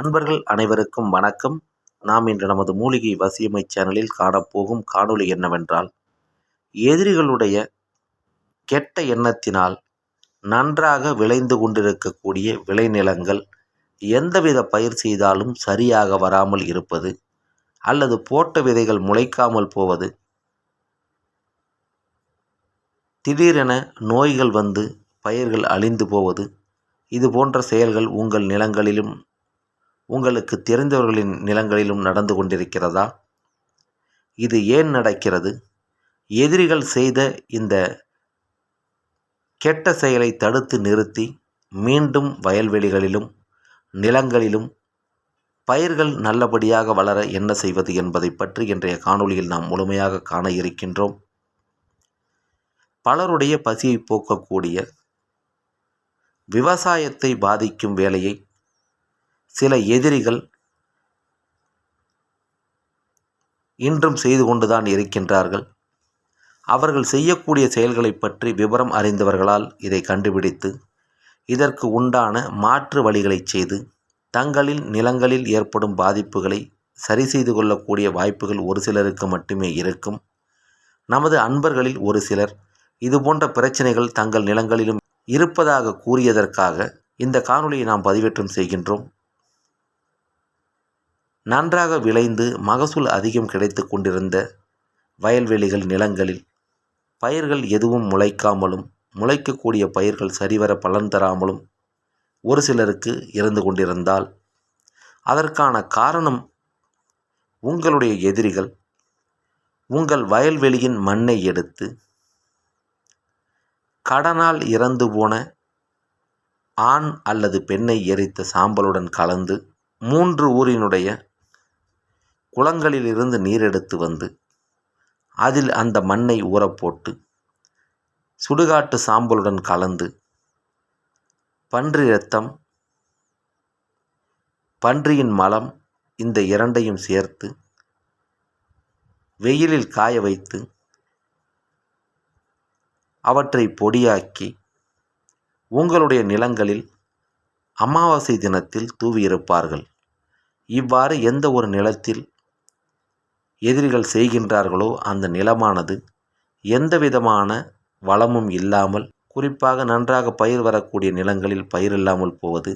அன்பர்கள் அனைவருக்கும் வணக்கம். நாம் இன்று நமது மூலிகை வசியமை சேனலில் காணப்போகும் காணொளி என்னவென்றால் எதிரிகளுடைய கெட்ட எண்ணத்தினால் நன்றாக விளைந்து கொண்டிருக்கக்கூடிய விளைநிலங்கள் எந்தவித பயிர் செய்தாலும் சரியாக வராமல் இருப்பது அல்லது போட்ட விதைகள் முளைக்காமல் போவது திடீரென நோய்கள் வந்து பயிர்கள் அழிந்து போவது இது போன்ற செயல்கள் உங்கள் நிலங்களிலும் உங்களுக்கு தெரிந்தவர்களின் நிலங்களிலும் நடந்து கொண்டிருக்கிறதா? இது ஏன் நடக்கிறது? எதிரிகள் செய்த இந்த கெட்ட செயலை தடுத்து நிறுத்தி மீண்டும் வயல்வெளிகளிலும் நிலங்களிலும் பயிர்கள் நல்லபடியாக வளர என்ன செய்வது என்பதை பற்றி இன்றைய காணொளியில் நாம் முழுமையாக காண இருக்கின்றோம். பலருடைய பசியை போக்கக்கூடிய விவசாயத்தை பாதிக்கும் வேலையை சில எதிரிகள் இன்றும் செய்து கொண்டுதான் இருக்கின்றார்கள். அவர்கள் செய்யக்கூடிய செயல்களை பற்றி விவரம் அறிந்தவர்களால் இதை கண்டுபிடித்து இதற்கு உண்டான மாற்று வழிகளை செய்து தங்களின் நிலங்களில் ஏற்படும் பாதிப்புகளை சரி செய்து கொள்ளக்கூடிய வாய்ப்புகள் ஒரு சிலருக்கு மட்டுமே இருக்கும். நமது அன்பர்களில் ஒரு சிலர் இதுபோன்ற பிரச்சனைகள் தங்கள் நிலங்களிலும் இருப்பதாக கூறியதற்காக இந்த காணொலியை நாம் பதிவேற்றம் செய்கின்றோம். நன்றாக விளைந்து மகசூல் அதிகம் கிடைத்து கொண்டிருந்த வயல்வெளிகள் நிலங்களில் பயிர்கள் எதுவும் முளைக்காமலும் முளைக்கக்கூடிய பயிர்கள் சரிவர பலன் தராமலும் ஒரு சிலருக்கு இருந்து கொண்டிருந்தால் அதற்கான காரணம் உங்களுடைய எதிரிகள். உங்கள் வயல்வெளியின் மண்ணை எடுத்து கடனால் இறந்து போன ஆண் அல்லது பெண்ணை எரித்த சாம்பலுடன் கலந்து மூன்று ஊரினுடைய குளங்களிலிருந்து நீர் எடுத்து வந்து அதில் அந்த மண்ணை ஊறப்போட்டு சுடுகாட்டு சாம்பலுடன் கலந்து பன்றி இரத்தம் பன்றியின் மலம் இந்த இரண்டையும் சேர்த்து வெயிலில் காய வைத்து அவற்றை பொடியாக்கி உங்களுடைய நிலங்களில் அமாவாசை தினத்தில் தூவியிருப்பார்கள். இவ்வாறு எந்த ஒரு நிலத்தில் எதிரிகள் செய்கின்றார்களோ அந்த நிலமானது எந்த விதமான வளமும் இல்லாமல் குறிப்பாக நன்றாக பயிர் வரக்கூடிய நிலங்களில் பயிர் இல்லாமல் போவது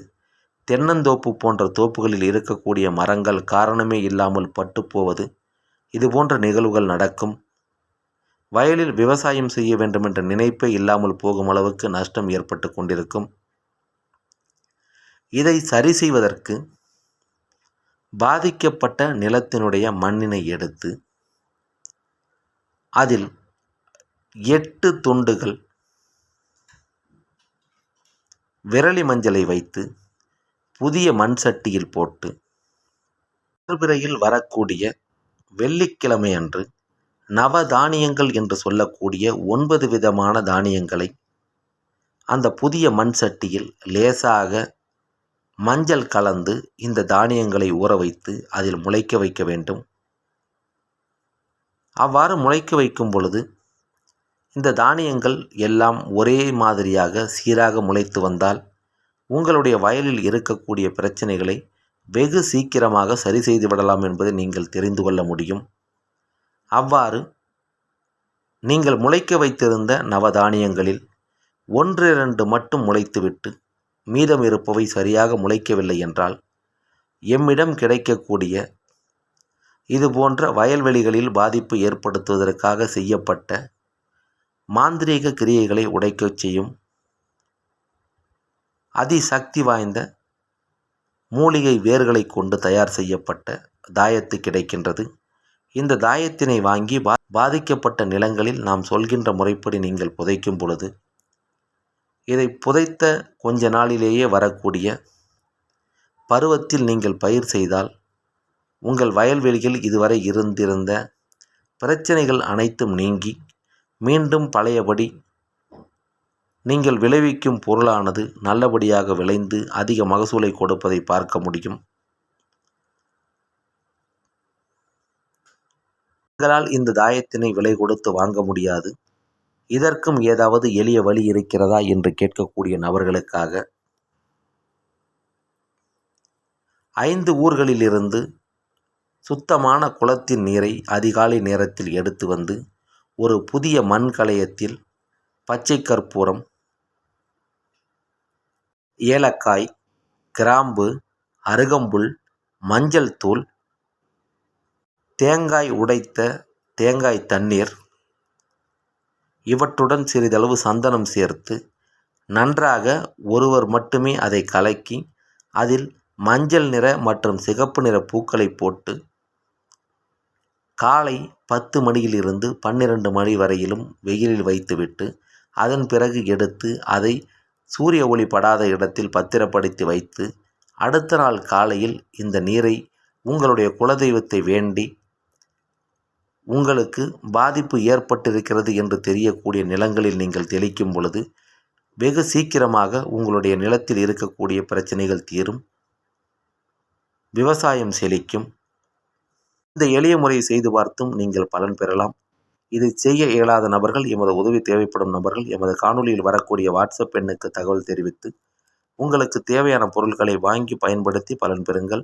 தென்னந்தோப்பு போன்ற தோப்புகளில் இருக்கக்கூடிய மரங்கள் காரணமே இல்லாமல் பட்டு போவது இது போன்ற நிகழ்வுகள் நடக்கும். வயலில் விவசாயம் செய்ய வேண்டும் என்ற நினைப்பே இல்லாமல் போகும் அளவுக்கு நஷ்டம் ஏற்பட்டு கொண்டிருக்கும். இதை சரி செய்வதற்கு பாதிக்கப்பட்ட நிலத்தினுடைய மண்ணினை எடுத்து அதில் எட்டு துண்டுகள் விரலி மஞ்சளை வைத்து புதிய மண் சட்டியில் போட்டு பிறையில் வரக்கூடிய வெள்ளிக்கிழமை அன்று நவதானியங்கள் என்று சொல்லக்கூடிய ஒன்பது விதமான தானியங்களை அந்த புதிய மண் சட்டியில் லேசாக மஞ்சள் கலந்து இந்த தானியங்களை ஊற வைத்து அதில் முளைக்க வைக்க வேண்டும். அவ்வாறு முளைக்க வைக்கும் பொழுது இந்த தானியங்கள் எல்லாம் ஒரே மாதிரியாக சீராக முளைத்து வந்தால் உங்களுடைய வயலில் இருக்கக்கூடிய பிரச்சனைகளை வெகு சீக்கிரமாக சரி செய்து விடலாம் என்பதை நீங்கள் தெரிந்து கொள்ள முடியும். அவ்வாறு நீங்கள் முளைக்க வைத்திருந்த நவதானியங்களில் ஒன்றிரண்டு மட்டும் முளைத்துவிட்டு மீதம் இருப்பவை சரியாக முளைக்கவில்லை என்றால் எம்மிடம் கிடைக்கக்கூடிய இது போன்ற வயல்வெளிகளில் பாதிப்பு ஏற்படுத்துவதற்காக செய்யப்பட்ட மாந்திரீக கிரியைகளை உடைக்கச் செய்யும் அதிசக்தி வாய்ந்த மூலிகை வேர்களை கொண்டு தயார் செய்யப்பட்ட தாயத்து கிடைக்கின்றது. இந்த தாயத்தினை வாங்கி பா பாதிக்கப்பட்ட நிலங்களில் நாம் சொல்கின்ற முறைப்படி நீங்கள் புதைக்கும் பொழுது இதை புதைத்த கொஞ்ச நாளிலேயே வரக்கூடிய பருவத்தில் நீங்கள் பயிர் செய்தால் உங்கள் வயல்வெளியில் இதுவரை இருந்திருந்த பிரச்சனைகள் அனைத்தும் நீங்கி மீண்டும் பழையபடி நீங்கள் விளைவிக்கும் பொருளானது நல்லபடியாக விளைந்து அதிக மகசூலை கொடுப்பதை பார்க்க முடியும். உங்களால் இந்த தாயத்தினை விலை கொடுத்து வாங்க முடியாது. இதற்கும் ஏதாவது எளிய வழி இருக்கிறதா என்று கேட்கக்கூடிய நபர்களுக்காக ஐந்து ஊர்களிலிருந்து சுத்தமான குளத்தின் நீரை அதிகாலை நேரத்தில் எடுத்து வந்து ஒரு புதிய மண் கலயத்தில் பச்சை கற்பூரம் ஏலக்காய் கிராம்பு அருகம்புல் மஞ்சள் தூள் தேங்காய் உடைத்த தேங்காய் தண்ணீர் இவற்றுடன் சிறிதளவு சந்தனம் சேர்த்து நன்றாக ஒருவர் மட்டுமே அதை கலக்கி அதில் மஞ்சள் நிற மற்றும் சிகப்பு நிற பூக்களை போட்டு காலை பத்து மணியிலிருந்து பன்னிரண்டு மணி வரையிலும் வெயிலில் வைத்துவிட்டு அதன் பிறகு எடுத்து அதை சூரிய ஒளி படாத இடத்தில் பத்திரப்படுத்தி வைத்து அடுத்த நாள் காலையில் இந்த நீரை உங்களுடைய குலதெய்வத்தை வேண்டி உங்களுக்கு பாதிப்பு ஏற்பட்டிருக்கிறது என்று தெரியக்கூடிய நிலங்களில் நீங்கள் தெளிக்கும் பொழுது வெகு சீக்கிரமாக உங்களுடைய நிலத்தில் இருக்கக்கூடிய பிரச்சனைகள் தீரும். விவசாயம் செழிக்கும். இந்த எளிய முறையை செய்து பார்த்தும் நீங்கள் பலன் பெறலாம். இதை செய்ய இயலாத நபர்கள் எமது உதவி தேவைப்படும் நபர்கள் எமது காணொலியில் வரக்கூடிய வாட்ஸ்அப் எண்ணுக்கு தகவல் தெரிவித்து உங்களுக்கு தேவையான பொருட்களை வாங்கி பயன்படுத்தி பலன் பெறுங்கள்.